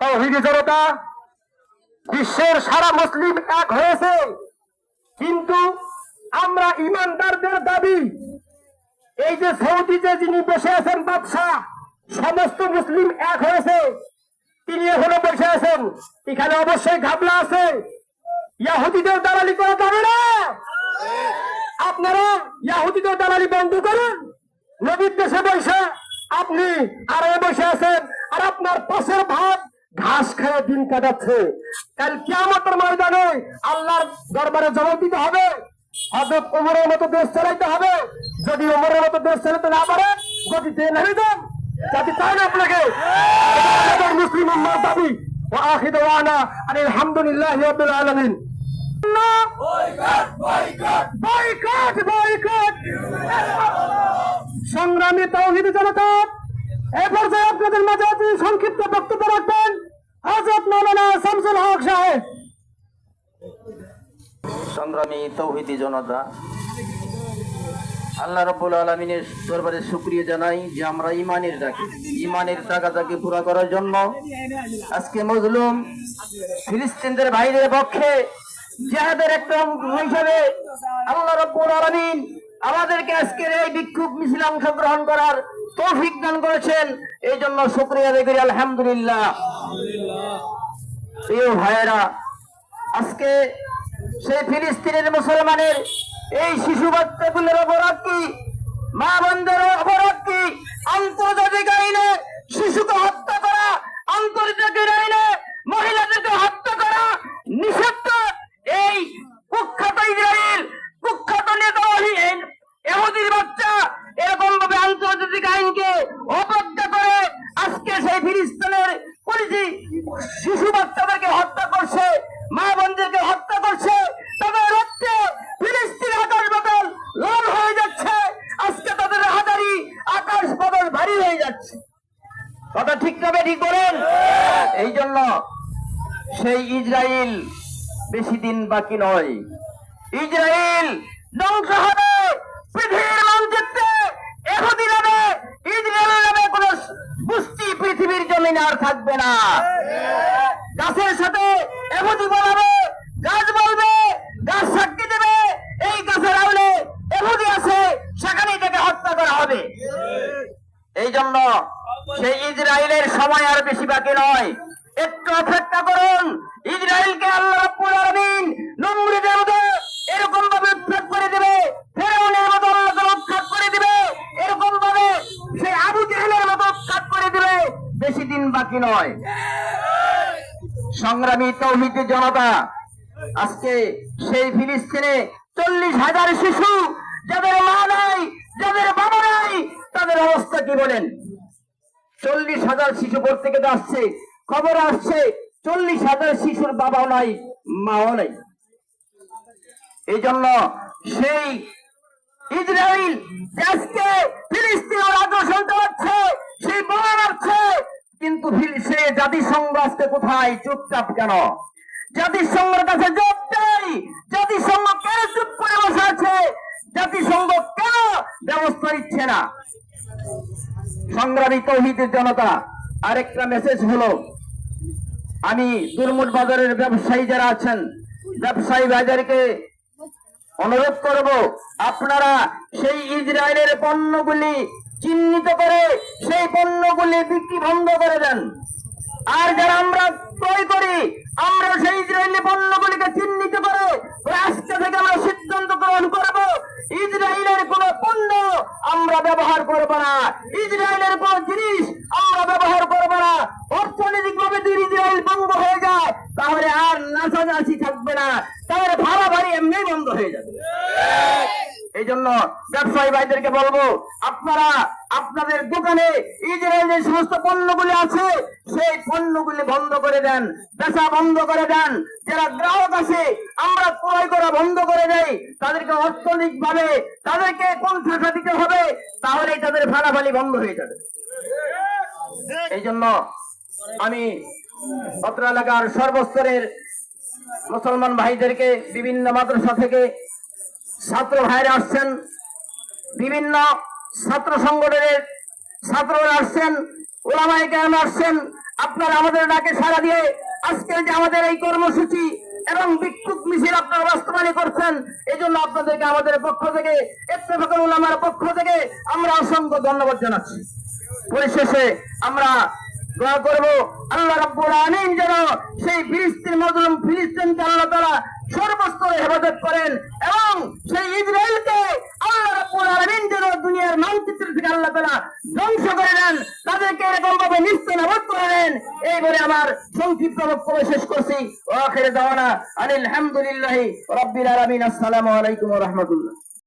জনতা, বিশ্বের সারা মুসলিম এক হয়েছে। কিন্তু আমরা ইমানদারদের দাবি, এই যে সৌদিতে যিনি বসে আছেন বাদশাহ, সমস্ত মুসলিম এক হয়েছে। তিনি এখনও বসে আছেন। এখানে অবশ্যই ঘাবলা আছে। ইয়াহুদিদের দালালি করা যাবে না। আপনারা ইয়াহুদিদের দালালি বন্ধ করুন। নবীর দেশে বসে আপনি আরামে বসে আছেন। আর আপনার পাশের ভাত ঘাস খেয়ে দিন কাটাচ্ছে। কাল কিয়ামতের ময়দানে আল্লাহর দরবারে জবাব দিতে হবে। হজরত ওমরের মতো দেশ চালাইতে হবে। যদি ওমরের মতো দেশ চালাতে না পারে নেমে যান। যাতে চাই না আপনাকে। মুসলিম উম্মার দাবি ও আখিদ আর আলহামদুলিল্লাহ রাব্বিল আলামিন। সংগ্রামী তৌহিদ জনতা, এ পর্যায়ে আপনাদের মাঝে অতি সংক্ষিপ্ত বক্তব্য রাখবেন। হজরত মৌলানা শামসুল হক সাহেব। সংগ্রামী তৌহিদি জনতা, আল্লাহ রব্বুল আলমিনের দরবারে শুক্রিয়া জানাই যে আমরা ইমানের ডাকি, ইমানের টাকাটাকে পুরা করার জন্য আজকে মজলুম ফিলিস্তিনদের ভাইদের পক্ষে জেহাদের একটা অঙ্গ হিসাবে আল্লাহ রব্বুল আলমিন আমাদেরকে আজকের এই বিক্ষোভ মিছিলে অংশগ্রহণ করার তৌফিক দান করেছেন। এই জন্য শুক্রিয়া করি, আলহামদুলিল্লাহ। প্রিয় ভাইয়েরা, আজকে সেই ফিলিস্তিনের মুসলমানের এই শিশু বাচ্চাগুলোর অপরাধ কি? মা বোনদের অপরাধ কি? আন্তর্জাতিক আইনে শিশুকে হত্যা করা, আন্তর্জাতিক আইনে মহিলাদেরকে হত্যা করা নিষিদ্ধ। এই কুখ্যাত ইসরায়েল, কুখ্যাত নেতা এমদির বাচ্চা এরকম ভাবে আন্তর্জাতিক আইনকে অবজ্ঞা করে আজকে সেই ফিলিস্তিনের পরিচি শিশু বাচ্চাদেরকে হত্যা করছে, মা বোনদেরকে হত্যা করছে, তাদের রক্তে ফিলিস্তিন আকাশ বাদল লাল হয়ে যাচ্ছে। আজকে তাদের হাজারি আকাশ বাদল ভারী হয়ে যাচ্ছে। কথা ঠিক তবে ঠিক বলেন? এই জন্য সেই ইসরায়েল বেশি দিন বাকি নয়। ইসরায়েল ধ্বংস হবে। পৃথিবীর মানচিত্রে এহুদি নামে ইসরায়েল নামে কোন পুষ্টি পৃথিবীর জমিনে আর থাকবে না। গাছের সাথে এমনি বলাবে গাছ বলবে, গাছ সাক্ষী দেবে, এই গাছের আউলে এমনি আছে, সেখানেই তাকে হত্যা করা হবে। এই জন্য সেই ইসরায়েলের সময় আর বেশি বাকি নয়। একটু অপেক্ষা করুন, ইসরায়েলকে আল্লাহ রাব্বুল আলামিন নমরুদের মতো এরকম ভাবে উৎখাত করে দিবে ফেরাউনের মতো আল্লাহ তাআলা উৎখাত করে দিবে এরকম ভাবে সেই আবু জেহেলের মতো উৎখাত করে দিবে বেশি দিন বাকি নয়। সংগ্রামী তৌহিদি জনতা, আজকে সেই ফিলিস্তিনে চল্লিশ হাজার শিশু, যাদের মা নাই, যাদের বাবা নাই, তাদের অবস্থা কি বলেন? চল্লিশ হাজার শিশু থেকে আসছে। খবর আসছে, চল্লিশ হাজার শিশুর বাবাও নাই, মাও নাই। এই জন্য সেই ইসরায়েল আজকে ফিলিস্তিনের আগ্রাসন চালাচ্ছে সেই বোমা মারছে কিন্তু সে জাতিসংঘ আজকে কোথায়? চুপচাপ কেন? জাতিসংঘের কাছে জবাব চাই। জাতিসংঘ কেন চুপ করে বসে আছে? জাতিসংঘ কেন ব্যবস্থা নিচ্ছে না? সংগ্রামী তৌহিদের জনতা, আরেকটা মেসেজ হলো, আমি দুর্মুট বাজারের ব্যবসায়ী যারা আছেন, ব্যবসায়ী বাজারকে অনুরোধ করব, আপনারা সেই ইসরায়েলের পণ্যগুলি চিহ্নিত করে সেই পণ্যগুলি বিক্রি বন্ধ করে দেন। আর যারা আমরা ক্রয় করি, আমরা সেই ইসরায়েলি পণ্যগুলিকে চিহ্নিত করে আজকে থেকে আমরা সিদ্ধান্ত গ্রহণ করব। ইসরায়েলের কোন পণ্য আমরা ব্যবহার করব না। ইসরায়েলের কোন জিনিস আমরা ব্যবহার করব না অর্থনৈতিক ভাবে যদি ইসরায়েল বন্ধ হয়ে যায় তাহলে আর নাচানাচি থাকবে না তাহলে ভাড়া ভাড়ি এমনি বন্ধ হয়ে যাবে এই জন্য ব্যবসায়ী ভাইদেরকে বলব, আপনারা আপনাদের দোকানে ইসরায়েলের সমস্ত পণ্যগুলি আছে, সেই পণ্যগুলি বন্ধ করে দেন, বেচা বন্ধ করে দেন। যারা গ্রাহক আছে, আমরা ক্রয় করা বন্ধ করে দেই। তাদেরকে অর্থনৈতিক ভাবে তাদেরকে কোন টাকা দিতে হবে, তাহলেই তাদের ফালাফালি বন্ধ হয়ে যাবে। এই জন্য আমি অত্র এলাকার সর্বস্তরের মুসলমান ভাইদেরকে, বিভিন্ন মাদ্রাসা থেকে ছাত্র ভাইরা আসছেন। বিভিন্ন ছাত্র সংগঠনের ছাত্ররা আসছেন ওলামাই কেন আসছেন, আপনারা আমাদের ডাকে সাড়া দিয়ে আজকের যে আমাদের এই কর্মসূচি এবং বিক্ষোভ মিছিল আপনারা বাস্তবায়ন করছেন এই জন্য আপনাদেরকে আমাদের পক্ষ থেকে, ইত্তেফাকুল উলামার পক্ষ থেকে আমরা অসংখ্য ধন্যবাদ জানাচ্ছি। পরিশেষে আমরা দোয়া করব, আল্লাহ রাব্বুল আমিন যেন সেই ফিলিস্তিন মজলুম ফিলিস্তিনকে আল্লাহ তারা সর্বস্তরে হেফাজত করেন এবং সেই ইসরায়েলকে আল্লাহ রাব্বুল আমিন যেন দুনিয়ার মানচিত্র থেকে আল্লাহ তালা ধ্বংস করে দেন, তাদেরকে এরকম ভাবে নিস্তেনাবদ করে দেন। এই বলে আমার সংক্ষিপ্ত বক্তব্য শেষ করছি। ওয়াখির দাওয়ানা আনিল হামদুলিল্লাহি রাব্বিল আলামিন। আসসালামু আলাইকুম ওয়া রাহমাতুল্লাহ।